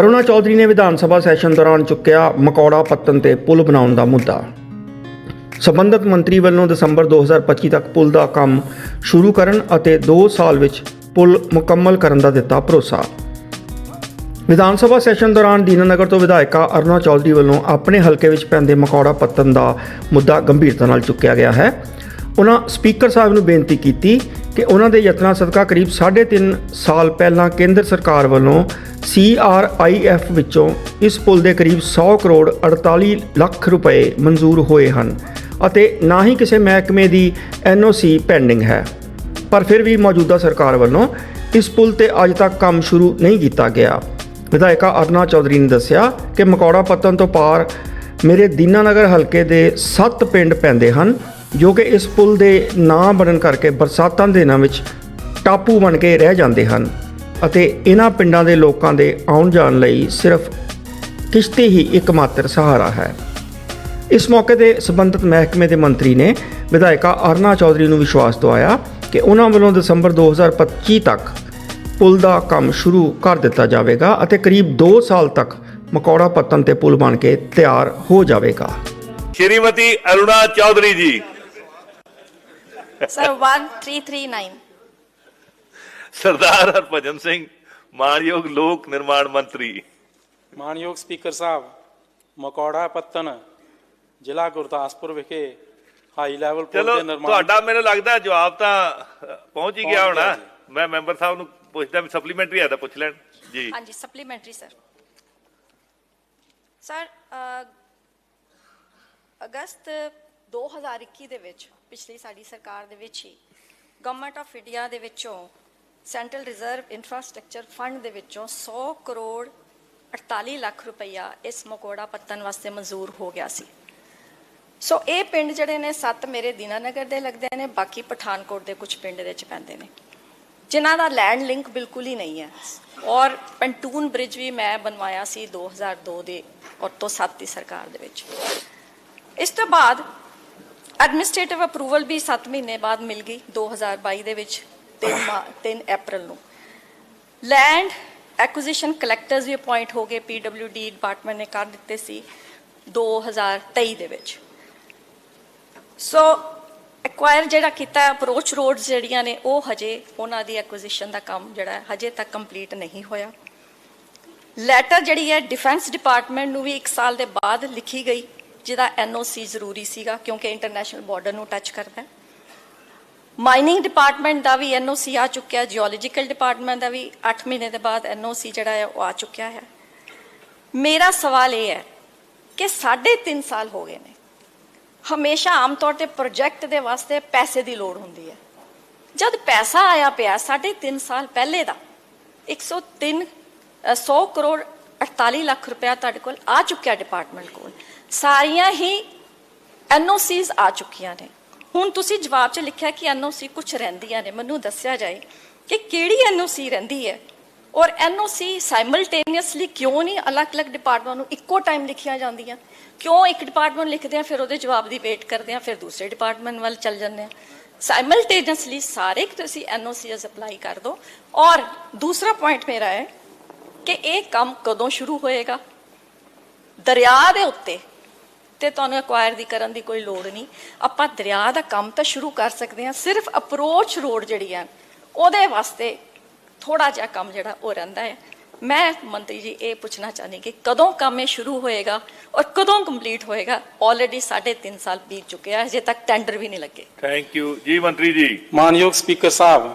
ਅਰੁਣਾ ਚੌਧਰੀ ਨੇ ਵਿਧਾਨ ਸਭਾ ਸੈਸ਼ਨ ਦੌਰਾਨ ਚੁੱਕਿਆ ਮਕੌੜਾ ਪੱਤਨ ਤੇ ਪੁਲ ਬਣਾਉਣ ਦਾ ਮੁੱਦਾ। ਸਬੰਧਤ ਮੰਤਰੀ ਵੱਲੋਂ ਦਸੰਬਰ 2025 ਤੱਕ ਪੁਲ ਦਾ ਕੰਮ ਸ਼ੁਰੂ ਕਰਨ ਅਤੇ 2 ਸਾਲ ਵਿੱਚ ਪੁਲ ਮੁਕੰਮਲ ਕਰਨ ਦਾ ਦਿੱਤਾ ਭਰੋਸਾ। ਵਿਧਾਨ ਸਭਾ ਸੈਸ਼ਨ ਦੌਰਾਨ ਦੀਨਾਨਗਰ ਤੋਂ ਵਿਧਾਇਕਾ ਅਰੁਣਾ ਚੌਧਰੀ ਵੱਲੋਂ ਆਪਣੇ ਹਲਕੇ ਵਿੱਚ ਪੈਂਦੇ ਮਕੌੜਾ ਪੱਤਨ ਦਾ ਮੁੱਦਾ ਗੰਭੀਰਤਾ ਨਾਲ ਚੁੱਕਿਆ ਗਿਆ ਹੈ। ਉਹਨਾਂ ਸਪੀਕਰ ਸਾਹਿਬ ਨੂੰ ਬੇਨਤੀ ਕੀਤੀ ਕਿ ਉਹਨਾਂ ਦੇ ਯਤਨਾਂ ਸਦਕਾ ਕਰੀਬ 3.5 ਸਾਲ ਪਹਿਲਾਂ ਕੇਂਦਰ ਸਰਕਾਰ ਵੱਲੋਂ CRIF ਵਿੱਚੋਂ ਇਸ ਪੁਲ ਦੇ ਕਰੀਬ 100 ਕਰੋੜ 48 ਲੱਖ ਰੁਪਏ ਮਨਜ਼ੂਰ ਹੋਏ ਹਨ ਅਤੇ ਨਾ ਹੀ ਕਿਸੇ ਮਹਿਕਮੇ ਦੀ NOC ਪੈਂਡਿੰਗ ਹੈ। ਪਰ ਫਿਰ ਵੀ ਮੌਜੂਦਾ ਸਰਕਾਰ ਵੱਲੋਂ ਇਸ ਪੁਲ ਤੇ ਅੱਜ ਤੱਕ ਕੰਮ ਸ਼ੁਰੂ ਨਹੀਂ ਕੀਤਾ ਗਿਆ। ਵਿਧਾਇਕਾ ਅਰਨਾ ਚੌਧਰੀ ਨੇ ਦੱਸਿਆ ਕਿ ਮਕੌੜਾ ਪੱਤਨ ਤੋਂ ਪਾਰ ਮੇਰੇ ਦੀਨਾਨਗਰ ਹਲਕੇ ਦੇ 7 ਪਿੰਡ ਪੈਂਦੇ ਹਨ। ਜੋ ਕਿ ਇਸ ਪੁਲ ਦੇ ਨਾ ਬਣਨ ਕਰਕੇ ਬਰਸਾਤਾਂ ਦੇ ਦਿਨਾਂ ਵਿੱਚ ਟਾਪੂ ਬਣ ਕੇ ਰਹਿ ਜਾਂਦੇ ਹਨ ਅਤੇ ਇਹਨਾਂ ਪਿੰਡਾਂ ਦੇ ਲੋਕਾਂ ਦੇ ਆਉਣ ਜਾਣ ਲਈ ਸਿਰਫ ਕਿਸ਼ਤੀ ਹੀ ਇੱਕਮਾਤਰ ਸਹਾਰਾ ਹੈ। ਇਸ ਮੌਕੇ ਤੇ ਸਬੰਧਤ ਮਹਿਕਮੇ ਦੇ ਮੰਤਰੀ ਨੇ ਵਿਧਾਇਕਾ ਅਰਨਾ ਚੌਧਰੀ ਨੂੰ ਵਿਸ਼ਵਾਸ ਦਵਾਇਆ ਕਿ ਉਹਨਾਂ ਵੱਲੋਂ ਦਸੰਬਰ 2025 ਤੱਕ ਪੁਲ ਦਾ ਕੰਮ ਸ਼ੁਰੂ ਕਰ ਦਿੱਤਾ ਜਾਵੇਗਾ ਅਤੇ ਕਰੀਬ 2 ਸਾਲ ਤੱਕ ਮਕੌੜਾ ਪੱਤਨ ਤੇ ਪੁਲ ਬਣ ਕੇ ਤਿਆਰ ਹੋ ਜਾਵੇਗਾ। ਸ਼੍ਰੀਮਤੀ ਅਰੁਣਾ ਚੌਧਰੀ ਜੀ Sir, 1339. ਸਰਦਾਰ ਹਰਭਜਨ ਸਿੰਘ ਮਾਨਯੋਗ ਲੋਕ ਨਿਰਮਾਣ ਮੰਤਰੀ ਮਾਨਯੋਗ ਸਪੀਕਰ ਸਾਹਿਬ ਮਕੌੜਾ ਪੱਤਨ ਜ਼ਿਲ੍ਹਾ ਗੁਰਦਾਸਪੁਰ ਵਿਖੇ ਹਾਈ ਲੈਵਲ ਪੁਲ ਦੇ ਨਿਰਮਾਣ ਤੁਹਾਡਾ ਮੈਨੂੰ ਲੱਗਦਾ ਜਵਾਬ ਤਾਂ ਪਹੁੰਚ ਹੀ ਗਿਆ ਹੋਣਾ। ਮੈਂ ਮੈਂਬਰ ਸਾਹਿਬ ਨੂੰ ਪੁੱਛਦਾ ਵੀ ਸਪਲੀਮੈਂਟਰੀ ਹੈ ਤਾਂ ਪੁੱਛ ਲੈਣ। ਜੀ। ਹਾਂਜੀ ਸਪਲੀਮੈਂਟਰੀ ਸਰ ਸਰ ਅਗਸਤ 2021 ਦੇ ਵਿੱਚ ਪਿਛਲੀ ਸਾਡੀ ਸਰਕਾਰ ਦੇ ਵਿੱਚ ਹੀ ਗਵਰਨਮੈਂਟ ਆਫ ਇੰਡੀਆ ਦੇ ਵਿੱਚੋਂ ਸੈਂਟਰਲ ਰਿਜ਼ਰਵ ਇਨਫਰਾਸਟ੍ਰਕਚਰ ਫੰਡ ਦੇ ਵਿੱਚੋਂ 100 ਕਰੋੜ 48 ਲੱਖ ਰੁਪਈਆ ਇਸ ਮਕੋੜਾ ਪੱਤਨ ਵਾਸਤੇ ਮਨਜ਼ੂਰ ਹੋ ਗਿਆ ਸੀ। ਸੋ ਇਹ ਪਿੰਡ ਜਿਹੜੇ ਨੇ, ਸੱਤ ਮੇਰੇ ਦੀਨਾਨਗਰ ਦੇ ਲੱਗਦੇ ਨੇ, ਬਾਕੀ ਪਠਾਨਕੋਟ ਦੇ ਕੁਝ ਪਿੰਡ ਦੇ ਵਿੱਚ ਪੈਂਦੇ ਨੇ। ਜਿਨ੍ਹਾਂ ਦਾ ਲੈਂਡ ਲਿੰਕ ਬਿਲਕੁਲ ਹੀ ਨਹੀਂ ਹੈ। ਔਰ ਪੰਟੂਨ ਬ੍ਰਿਜ ਵੀ ਮੈਂ ਬਣਵਾਇਆ ਸੀ 2002 ਦੇ ਔਰ ਤੋਂ 7 ਦੀ ਸਰਕਾਰ ਦੇ ਵਿੱਚ। ਇਸ ਤੋਂ ਬਾਅਦ ਐਡਮਿਨਿਸਟ੍ਰੇਟਿਵ ਅਪਰੂਵਲ ਵੀ 7 ਮਹੀਨੇ ਬਾਅਦ ਮਿਲ ਗਈ 2022 ਦੇ ਵਿੱਚ 3 3 ਅਪ੍ਰੈਲ ਨੂੰ। ਲੈਂਡ ਐਕੁਜੀਸ਼ਨ ਕਲੈਕਟਰਸ ਵੀ ਅਪਾਇੰਟ ਹੋ ਗਏ ਪੀਡਬਲਯੂਡੀ ਡਿਪਾਰਟਮੈਂਟ ਨੇ ਕਰ ਦਿੱਤੇ ਸੀ 2023 ਦੇ ਵਿੱਚ। ਸੋ ਐਕਵਾਇਰ ਜਿਹੜਾ ਕੀਤਾ ਅਪਰੋਚ ਰੋਡਸ ਜਿਹੜੀਆਂ ਨੇ, ਉਹ ਹਜੇ ਉਹਨਾਂ ਦੀ ਐਕੁਜੀਸ਼ਨ ਦਾ ਕੰਮ ਜਿਹੜਾ ਹਜੇ ਤੱਕ ਕੰਪਲੀਟ ਨਹੀਂ ਹੋਇਆ। ਲੈਟਰ ਜਿਹੜੀ ਹੈ ਡਿਫੈਂਸ ਡਿਪਾਰਟਮੈਂਟ ਨੂੰ ਵੀ 1 ਸਾਲ ਦੇ ਬਾਅਦ ਲਿਖੀ ਗਈ। ਜਿਹਦਾ ਐਨਓਸੀ ਜ਼ਰੂਰੀ ਸੀਗਾ ਕਿਉਂਕਿ ਇੰਟਰਨੈਸ਼ਨਲ ਬਾਰਡਰ ਨੂੰ ਟੱਚ ਕਰਦਾ ਹੈ। ਮਾਈਨਿੰਗ ਡਿਪਾਰਟਮੈਂਟ ਦਾ ਵੀ ਐਨਓਸੀ ਆ ਚੁੱਕਿਆ ਜੀਓਲੋਜੀਕਲ ਡਿਪਾਰਟਮੈਂਟ ਦਾ ਵੀ 8 ਮਹੀਨੇ ਦੇ ਬਾਅਦ ਐਨਓਸੀ ਜਿਹੜਾ ਹੈ ਉਹ ਆ ਚੁੱਕਿਆ ਹੈ। ਮੇਰਾ ਸਵਾਲ ਇਹ ਹੈ ਕਿ 3.5 ਸਾਲ ਹੋ ਗਏ ਨੇ। ਹਮੇਸ਼ਾ ਆਮ ਤੌਰ ਤੇ ਪ੍ਰੋਜੈਕਟ ਦੇ ਵਾਸਤੇ ਪੈਸੇ ਦੀ ਲੋੜ ਹੁੰਦੀ ਹੈ। ਜਦ ਪੈਸਾ ਆਇਆ ਪਿਆ 3.5 ਸਾਲ ਪਹਿਲੇ ਦਾ 103 ਅ, 100 ਕਰੋੜ 48 ਲੱਖ ਰੁਪਇਆ ਤੁਹਾਡੇ ਕੋਲ ਆ ਚੁੱਕਿਆ ਡਿਪਾਰਟਮੈਂਟ ਕੋਲ। ਸਾਰੀਆਂ ਹੀ ਐਨਓਸੀਜ਼ ਆ ਚੁੱਕੀਆਂ ਨੇ। ਹੁਣ ਤੁਸੀਂ ਜਵਾਬ 'ਚ ਲਿਖਿਆ ਕਿ ਐਨਓਸੀ ਕੁਝ ਰਹਿੰਦੀਆਂ ਨੇ। ਮੈਨੂੰ ਦੱਸਿਆ ਜਾਏ ਕਿ ਕਿਹੜੀ ਐਨਓਸੀ ਰਹਿੰਦੀ ਹੈ? ਔਰ ਐਨਓਸੀ ਸਾਈਮਲਟੇਨੀਅਸਲੀ ਕਿਉਂ ਨਹੀਂ ਅਲੱਗ-ਅਲੱਗ ਡਿਪਾਰਟਮੈਂਟ ਨੂੰ ਇੱਕੋ ਟਾਈਮ ਲਿਖੀਆਂ ਜਾਂਦੀਆਂ? ਕਿਉਂ ਇੱਕ ਡਿਪਾਰਟਮੈਂਟ ਲਿਖਦੇ ਆ, ਫਿਰ ਉਹਦੇ ਜਵਾਬ ਦੀ ਵੇਟ ਕਰਦੇ ਆ, ਫਿਰ ਦੂਸਰੇ ਡਿਪਾਰਟਮੈਂਟ ਵੱਲ ਚੱਲ ਜਾਂਦੇ ਆ? ਸਾਈਮਲਟੇਨੀਅਸਲੀ ਸਾਰੇ ਕਿ ਤੁਸੀਂ ਐਨਓਸੀਜ਼ ਅਪਲਾਈ ਕਰ ਦਿਓ ਔਰ ਦੂਸਰਾ ਪੁਆਇੰਟ ਮੇਰਾ ਹੈ ਕਿ ਇਹ ਕੰਮ ਕਦੋਂ ਸ਼ੁਰੂ ਹੋਏਗਾ? ਦਰਿਆ ਦੇ ਉੱਤੇ ਤੇ ਤੁਹਾਨੂੰ ਐਕਵਾਇਰ ਦੀ ਕਰਨ ਦੀ ਕੋਈ ਲੋੜ ਨਹੀਂ। ਆਪਾਂ ਦਰਿਆ ਦਾ ਕੰਮ ਤਾਂ ਸ਼ੁਰੂ ਕਰ ਸਕਦੇ ਹਾਂ ਸਿਰਫ ਅਪਰੋਚ ਰੋਡ ਜਿਹੜੀ ਹੈ ਉਹਦੇ ਵਾਸਤੇ ਥੋੜਾ ਜਿਹਾ ਕੰਮ ਜਿਹੜਾ ਉਹ ਰਹਿੰਦਾ ਹੈ। ਮੈਂ ਮੰਤਰੀ ਜੀ ਇਹ ਪੁੱਛਣਾ ਚਾਹੁੰਦੀ ਕਿ ਕਦੋਂ ਕੰਮ ਇਹ ਸ਼ੁਰੂ ਹੋਏਗਾ ਔਰ ਕਦੋਂ ਕੰਪਲੀਟ ਹੋਏਗਾ? ਆਲਰੇਡੀ 3.5 ਸਾਲ ਬੀਤ ਚੁੱਕੇ ਆ ਹਜੇ ਤੱਕ ਟੈਂਡਰ ਵੀ ਨਹੀਂ ਲੱਗੇ। ਥੈਂਕ ਯੂ ਜੀ ਮੰਤਰੀ ਜੀ। ਮਾਨਯੋਗ ਸਪੀਕਰ ਸਾਹਿਬ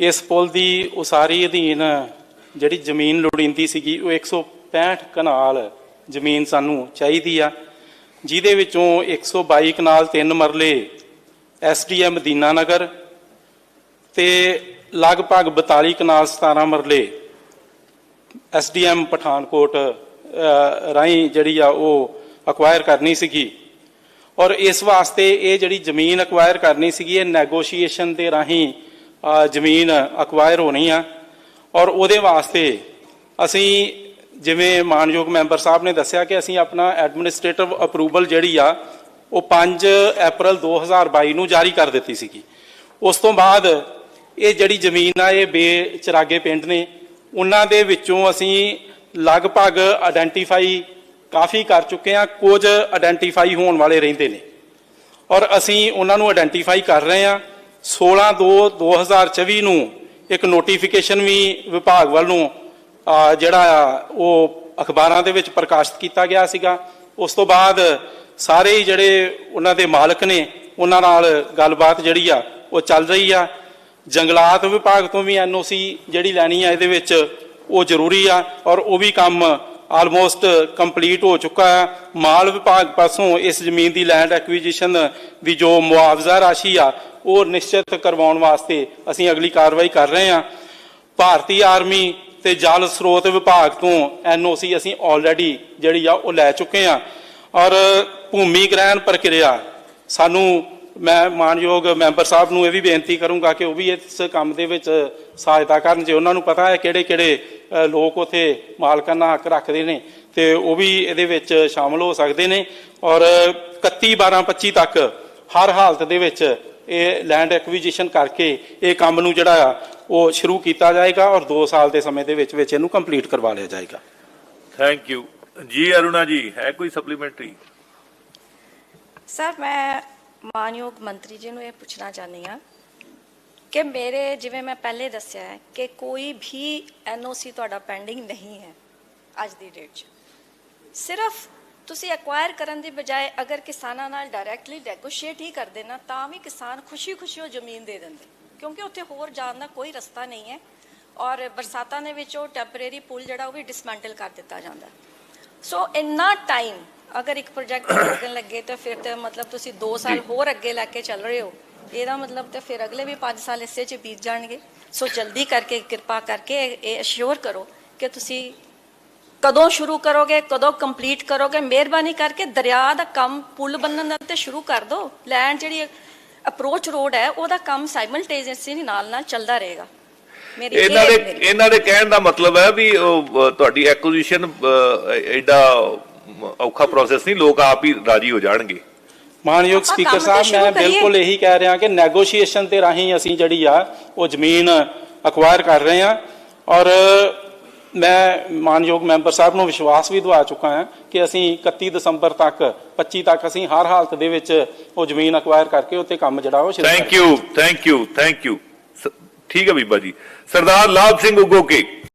ਇਸ ਪੁਲ ਦੀ ਉਸਾਰੀ ਅਧੀਨ ਜਿਹੜੀ ਜ਼ਮੀਨ ਲੋੜੀਂਦੀ ਸੀਗੀ ਉਹ 165 ਕਨਾਲ ਜ਼ਮੀਨ ਸਾਨੂੰ ਚਾਹੀਦੀ ਆ। ਜਿਹਦੇ ਵਿੱਚੋਂ 122 ਕਨਾਲ 3 ਮਰਲੇ ਐਸਡੀਐਮ ਦੀਨਾਨਗਰ ਤੇ ਲਗਭਗ 42 ਕਨਾਲ 17 ਮਰਲੇ ਐਸਡੀਐਮ ਪਠਾਨਕੋਟ ਅ, ਰਾਹੀਂ ਜਿਹੜੀ ਆ ਉਹ ਅਕਵਾਇਰ ਕਰਨੀ ਸੀਗੀ। ਔਰ ਇਸ ਵਾਸਤੇ ਇਹ ਜਿਹੜੀ ਜ਼ਮੀਨ ਅਕਵਾਇਰ ਕਰਨੀ ਸੀਗੀ ਇਹ ਨੈਗੋਸ਼ੀਏਸ਼ਨ ਦੇ ਰਾਹੀਂ ਜ਼ਮੀਨ ਅਕਵਾਇਰ ਹੋਣੀ ਆ। ਔਰ ਉਹਦੇ ਵਾਸਤੇ ਅਸੀਂ ਜਿਵੇਂ ਮਾਨਯੋਗ ਮੈਂਬਰ ਸਾਹਿਬ ਨੇ ਦੱਸਿਆ ਕਿ ਅਸੀਂ ਆਪਣਾ ਐਡਮਿਨਿਸਟ੍ਰੇਟਿਵ ਅਪਰੂਵਲ ਜਿਹੜੀ ਆ, ਉਹ 5 ਅਪ੍ਰੈਲ 2022 ਨੂੰ ਜਾਰੀ ਕਰ ਦਿੱਤੀ ਸੀਗੀ। ਉਸ ਤੋਂ ਬਾਅਦ ਇਹ ਜਿਹੜੀ ਜ਼ਮੀਨ ਆ, ਇਹ ਬੇਚਰਾਗੇ ਪਿੰਡ ਨੇ, ਉਹਨਾਂ ਦੇ ਵਿੱਚੋਂ ਅਸੀਂ ਲਗਭਗ ਆਇਡੈਂਟੀਫਾਈ ਕਾਫੀ ਕਰ ਚੁੱਕੇ ਹਾਂ, ਕੁਝ ਆਇਡੈਂਟੀਫਾਈ ਹੋਣ ਵਾਲੇ ਰਹਿੰਦੇ ਨੇ। ਔਰ ਅਸੀਂ ਉਹਨਾਂ ਨੂੰ ਆਇਡੈਂਟੀਫਾਈ ਕਰ ਰਹੇ ਹਾਂ 16 2 2024 ਨੂੰ ਇੱਕ ਨੋਟੀਫਿਕੇਸ਼ਨ ਵੀ ਵਿਭਾਗ ਵੱਲੋਂ ਜਿਹੜਾ ਆ ਉਹ ਅਖਬਾਰਾਂ ਦੇ ਵਿੱਚ ਪ੍ਰਕਾਸ਼ਿਤ ਕੀਤਾ ਗਿਆ ਸੀਗਾ। ਉਸ ਤੋਂ ਬਾਅਦ ਸਾਰੇ ਜਿਹੜੇ ਉਹਨਾਂ ਦੇ ਮਾਲਕ ਨੇ, ਉਹਨਾਂ ਨਾਲ ਗੱਲਬਾਤ ਜਿਹੜੀ ਆ, ਉਹ ਚੱਲ ਰਹੀ ਆ। ਜੰਗਲਾਤ ਵਿਭਾਗ ਤੋਂ ਵੀ ਐਨਓਸੀ ਜਿਹੜੀ ਲੈਣੀ ਆ, ਇਹਦੇ ਵਿੱਚ ਉਹ ਜ਼ਰੂਰੀ ਆ ਔਰ ਉਹ ਵੀ ਕੰਮ ਆਲਮੋਸਟ ਕੰਪਲੀਟ ਹੋ ਚੁੱਕਾ ਹੈ ਮਾਲ ਵਿਭਾਗ ਪਾਸੋਂ ਇਸ ਜ਼ਮੀਨ ਦੀ ਲੈਂਡ ਐਕੁਜੀਸ਼ਨ ਦੀ ਜੋ ਮੁਆਵਜ਼ਾ ਰਾਸ਼ੀ ਆ, ਉਹ ਨਿਸ਼ਚਿਤ ਕਰਵਾਉਣ ਵਾਸਤੇ ਅਸੀਂ ਅਗਲੀ ਕਾਰਵਾਈ ਕਰ ਰਹੇ ਹਾਂ ਭਾਰਤੀ ਆਰਮੀ ਤੇ ਜਲ ਸਰੋਤ ਵਿਭਾਗ ਤੋਂ ਐਨਓਸੀ ਅਸੀਂ ਆਲਰੇਡੀ ਜਿਹੜੀ ਆ ਉਹ ਲੈ ਚੁੱਕੇ ਹਾਂ ਔਰ ਭੂਮੀ ਗ੍ਰਹਿਣ ਪ੍ਰਕਿਰਿਆ ਸਾਨੂੰ ਮੈਂ ਮਾਨਯੋਗ ਮੈਂਬਰ ਸਾਹਿਬ ਨੂੰ ਇਹ ਵੀ ਬੇਨਤੀ ਕਰੂੰਗਾ ਕਿ ਉਹ ਵੀ ਇਸ ਕੰਮ ਦੇ ਵਿੱਚ ਸਹਾਇਤਾ ਕਰਨ ਜੇ ਉਹਨਾਂ ਨੂੰ ਪਤਾ ਹੈ ਕਿਹੜੇ ਕਿਹੜੇ ਅ, ਲੋਕ ਉਥੇ ਮਾਲਕਾਨਾ ਹੱਕ ਰੱਖਦੇ ਨੇ ਤੇ ਉਹ ਵੀ ਇਹਦੇ ਵਿੱਚ ਸ਼ਾਮਲ ਹੋ ਸਕਦੇ ਨੇ। ਔਰ 31 12 25 ਤੱਕ ਹਰ ਹਾਲਤ ਦੇ ਵਿੱਚ ਇਹ ਲੈਂਡ ਐਕਵੀਜੀਸ਼ਨ ਕਰਕੇ ਇਹ ਕੰਮ ਨੂੰ ਜਿਹੜਾ ਆ ਉਹ ਸ਼ੁਰੂ ਕੀਤਾ ਜਾਏਗਾ ਔਰ 2 ਸਾਲ ਦੇ ਸਮੇਂ ਦੇ ਵਿੱਚ ਵਿੱਚ ਇਹਨੂੰ ਕੰਪਲੀਟ ਕਰਵਾ ਲਿਆ ਜਾਏਗਾ। ਥੈਂਕ ਯੂ ਜੀ ਅਰੁਣਾ ਜੀ ਹੈ ਕੋਈ ਸਪਲੀਮੈਂਟਰੀ ਸਰ ਮੈਂ ਮਾਨਯੋਗ ਮੰਤਰੀ ਜੀ ਨੂੰ ਇਹ ਪੁੱਛਣਾ ਚਾਹੁੰਦੀ ਹਾਂ ਕਿ ਮੇਰੇ ਜਿਵੇਂ ਮੈਂ ਪਹਿਲੇ ਦੱਸਿਆ ਹੈ ਕਿ ਕੋਈ ਵੀ ਐਨਓਸੀ ਤੁਹਾਡਾ ਪੈਂਡਿੰਗ ਨਹੀਂ ਹੈ ਅੱਜ ਦੀ ਡੇਟ 'ਚ। ਸਿਰਫ ਤੁਸੀਂ ਐਕਵਾਇਰ ਕਰਨ ਦੀ ਬਜਾਏ ਅਗਰ ਕਿਸਾਨਾਂ ਨਾਲ ਡਾਇਰੈਕਟਲੀ ਨੈਗੋਸ਼ੀਏਟ ਹੀ ਕਰਦੇ ਨਾ ਤਾਂ ਵੀ ਕਿਸਾਨ ਖੁਸ਼ੀ-ਖੁਸ਼ੀ ਉਹ ਜ਼ਮੀਨ ਦੇ ਦਿੰਦੇ। ਕਿਉਂਕਿ ਉੱਥੇ ਹੋਰ ਜਾਣ ਦਾ ਕੋਈ ਰਸਤਾ ਨਹੀਂ ਹੈ ਔਰ ਬਰਸਾਤਾਂ ਦੇ ਵਿੱਚ ਉਹ ਟੈਂਪਰੇਰੀ ਪੁਲ ਜਿਹੜਾ ਉਹ ਵੀ ਡਿਸਮੈਂਟਲ ਕਰ ਦਿੱਤਾ ਜਾਂਦਾ। ਸੋ ਇੰਨਾ ਟਾਈਮ ਅਗਰ ਇੱਕ ਪ੍ਰੋਜੈਕਟ ਲੱਗਣ ਲੱਗੇ ਤਾਂ ਫਿਰ ਤੇ ਮਤਲਬ ਤੁਸੀਂ 2 ਸਾਲ ਹੋਰ ਅੱਗੇ ਲੈ ਕੇ ਚੱਲ ਰਹੇ ਹੋ। ਇਹਦਾ ਮਤਲਬ ਤੇ ਫਿਰ ਅਗਲੇ ਵੀ 5 ਸਾਲ ਇਸੇ 'ਚ ਬੀਤ ਜਾਣਗੇ। ਸੋ ਜਲਦੀ ਕਰਕੇ, ਕਿਰਪਾ ਕਰਕੇ ਇਹ ਅਸ਼ੋਰ ਕਰੋ ਕਿ ਤੁਸੀਂ ਕਦੋਂ ਸ਼ੁਰੂ ਕਰੋਗੇ, ਕਦੋਂ ਕੰਪਲੀਟ ਕਰੋਗੇ। ਮਿਹਰਬਾਨੀ ਕਰਕੇ ਦਰਿਆ ਦਾ ਕੰਮ ਪੁਲ ਬੰਨਣ ਦਾ ਤੇ ਸ਼ੁਰੂ ਕਰ ਦਿਓ। ਲੈਂਡ ਜਿਹੜੀ ਅਪਰੋਚ ਰੋਡ ਹੈ ਉਹਦਾ ਕੰਮ ਸਾਈਮਲਟੇਨੀਅਸਲੀ ਨਾਲ ਨਾਲ ਚੱਲਦਾ ਰਹੇਗਾ ਇਹਨਾਂ ਦੇ ਇਹਨਾਂ ਦੇ ਕਹਿਣ ਦਾ ਮਤਲਬ ਹੈ ਵੀ ਤੁਹਾਡੀ ਐਕੁਜੀਸ਼ਨ ਐਡਾ ਔਖਾ ਪ੍ਰੋਸੈਸ ਨਹੀਂ ਲੋਕ ਆਪ ਹੀ ਰਾਜੀ ਹੋ ਜਾਣਗੇ ਮਾਨਯੋਗ ਸਪੀਕਰ ਤੇ ਸਾਹਿਬ ਮੈਂ। ਬਿਲਕੁਲ ਇਹੀ ਕਹਿ ਰਿਹਾ ਕਿ ਨੈਗੋਸ਼ੀਏਸ਼ਨ ਦੇ ਰਾਹੀਂ ਅਸੀਂ ਜਿਹੜੀ ਆ ਉਹ ਜ਼ਮੀਨ ਅਕਵਾਇਰ ਕਰ ਰਹੇ ਹਾਂ ਔਰ ਮੈਂ ਮਾਨਯੋਗ ਮੈਂਬਰ ਸਾਹਿਬ ਨੂੰ ਵਿਸ਼ਵਾਸ ਵੀ ਦਿਵਾ ਚੁੱਕਾ ਹਾਂ ਕਿ ਅਸੀਂ 31 ਦਸੰਬਰ ਤੱਕ 25 ਤੱਕ ਅਸੀਂ ਹਰ ਹਾਲਤ ਦੇ ਵਿੱਚ ਉਹ ਜ਼ਮੀਨ ਅਕਵਾਇਰ ਕਰਕੇ ਉੱਤੇ ਕੰਮ ਜਿਹੜਾ ਉਹ ਸ਼ੁਰੂ thank you thank you thank you ਠੀਕ ਹੈ ਬੀਬਾ ਜੀ। ਸਰਦਾਰ ਲਾਭ ਸਿੰਘ ਉਗੋਕੇ